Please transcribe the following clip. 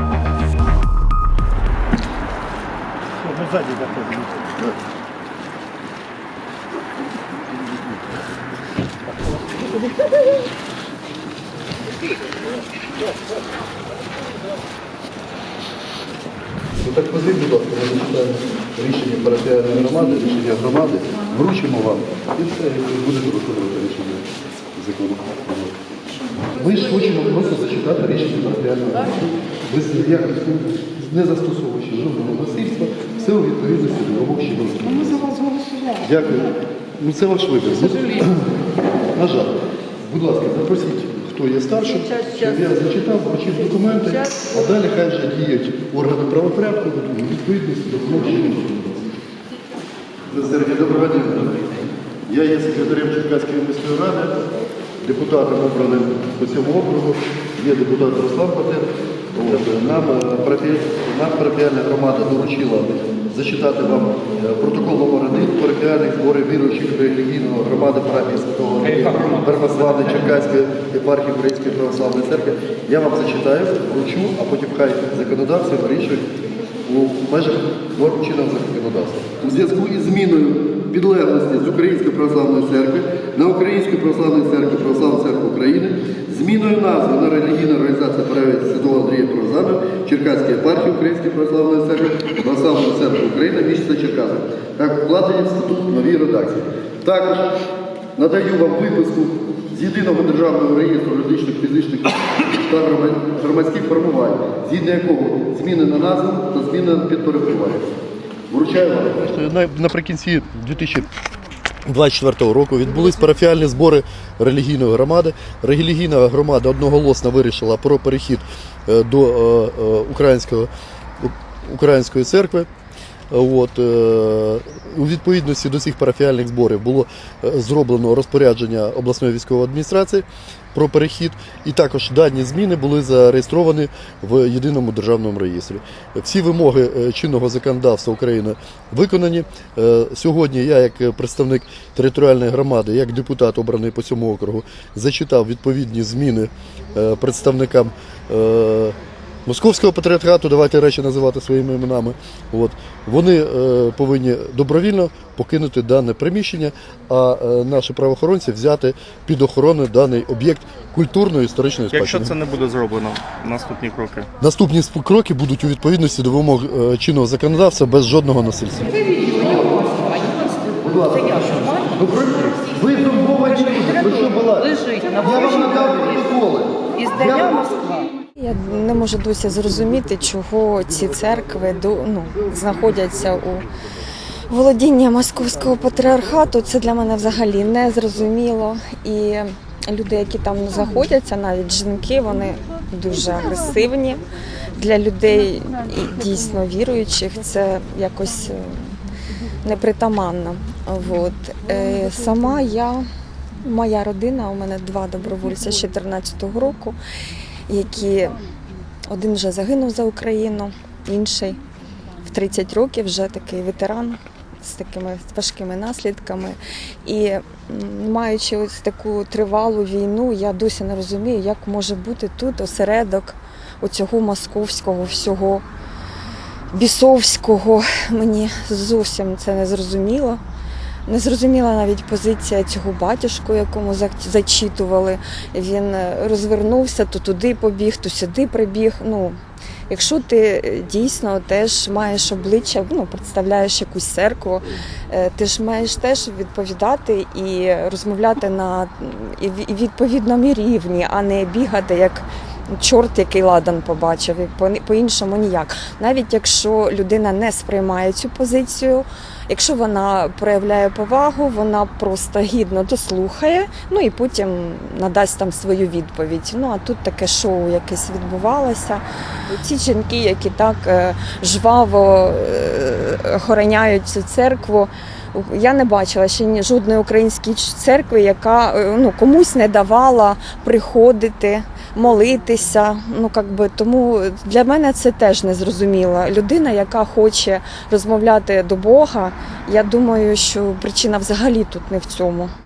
Мы сзади. Ну так позвіть, будь ласка, ми зачитаємо рішення парафіальної громади, рішення громади, вручимо вам і все, і будете виконувати рішення закону. Ми ж хочемо просто зачитати рішення парафіальної громади. Без якось не застосовуючи жодного насильства, все у відповідності до вимог чинного Ми за вас голосуємо. Дякую. Ну це ваш вибір. Ну, На жаль. Будь ласка, запросіть, хто є старшим, щоб я зачитав, вручив документи, а далі хай вже діють органи правопорядку у відповідності до вимог чинного. Сергій, доброго дня. Я є секретарем Черкаської міської ради, депутатом обраним по цьому округу, є депутат Руслан Патер. От, Нам, е, нам парафіальна громада доручила зачитати вам е, протокол номер один парафіальних зборів віруючих релігійного громади парафії Святого Андрія Черкаської єпархії Української православної церкви. Я вам зачитаю, вручу, а потім хай законодавці вирішують у межах норм чинного законодавства. У зв'язку із зміною підлеглості з Української православної церкви на Українську православну церкву Православну церкву України, зміною назви на релігійну організацію правої Святого Андрія Православного Черкаської єпархії Української православної церкви Православної церкви України місяця Черкаси. Так вкладені в статут новій редакції. Також надаю вам виписку з єдиного державного реєстру юридичних фізичних та громадських формувань, згідно якого зміни на назву та зміни на підпорядкування. Вручаю вам. Наприкінці 2024 року відбулись парафіальні збори релігійної громади. Релігійна громада одноголосно вирішила про перехід е, до е, е, українського, української церкви. От, е, у відповідності до цих парафіальних зборів було е, зроблено розпорядження обласної військової адміністрації про перехід, і також дані зміни були зареєстровані в єдиному державному реєстрі. Всі вимоги е, чинного законодавства України виконані. Сьогодні я, як представник територіальної громади, як депутат обраний по цьому округу, зачитав відповідні зміни представникам. Московського патріархату, давайте речі називати своїми іменами. От. Вони е, повинні добровільно покинути дане приміщення, а е, наші правоохоронці взяти під охорону даний об'єкт культурної історичної Якщо це не буде зроблено, наступні кроки. Наступні кроки будуть у відповідності до вимог е, чинного законодавства без жодного насильства. Ну, ви що була? Лежить на Я вам надав протоколи. Іздання Москва. Я не можу досі зрозуміти, чого ці церкви ну, знаходяться у володінні московського патріархату. Це для мене взагалі не зрозуміло. І люди, які там знаходяться, навіть жінки, вони дуже агресивні. Для людей дійсно віруючих це якось е, непритаманно. От. Е, Сама я, моя родина, у мене два добровольця з 2014 року які один вже загинув за Україну, інший в 30 років вже такий ветеран з такими важкими наслідками. І маючи ось таку тривалу війну, я досі не розумію, як може бути тут осередок оцього московського всього бісовського. Мені зовсім це не зрозуміло. Не зрозуміла навіть позиція цього батюшку, якому за- зачитували. Він е, розвернувся, то туди побіг, то сюди прибіг. Ну, якщо ти е, дійсно теж маєш обличчя, ну, представляєш якусь церкву, е, ти ж маєш теж відповідати і розмовляти на і відповідному рівні, а не бігати як. Чорт, який ладан побачив, по-іншому ніяк. Навіть якщо людина не сприймає цю позицію, Якщо вона проявляє повагу, вона просто гідно дослухає, ну і потім надасть там свою відповідь. Ну а тут таке шоу якесь відбувалося. Ці жінки, які так е, жваво е, охороняють цю церкву. Я не бачила ще ні жодної української церкви, яка е, ну, комусь не давала приходити, молитися. Ну, как би, тому для мене це теж незрозуміло. Людина, яка хоче розмовляти до Бога, я думаю, що причина взагалі тут не в цьому.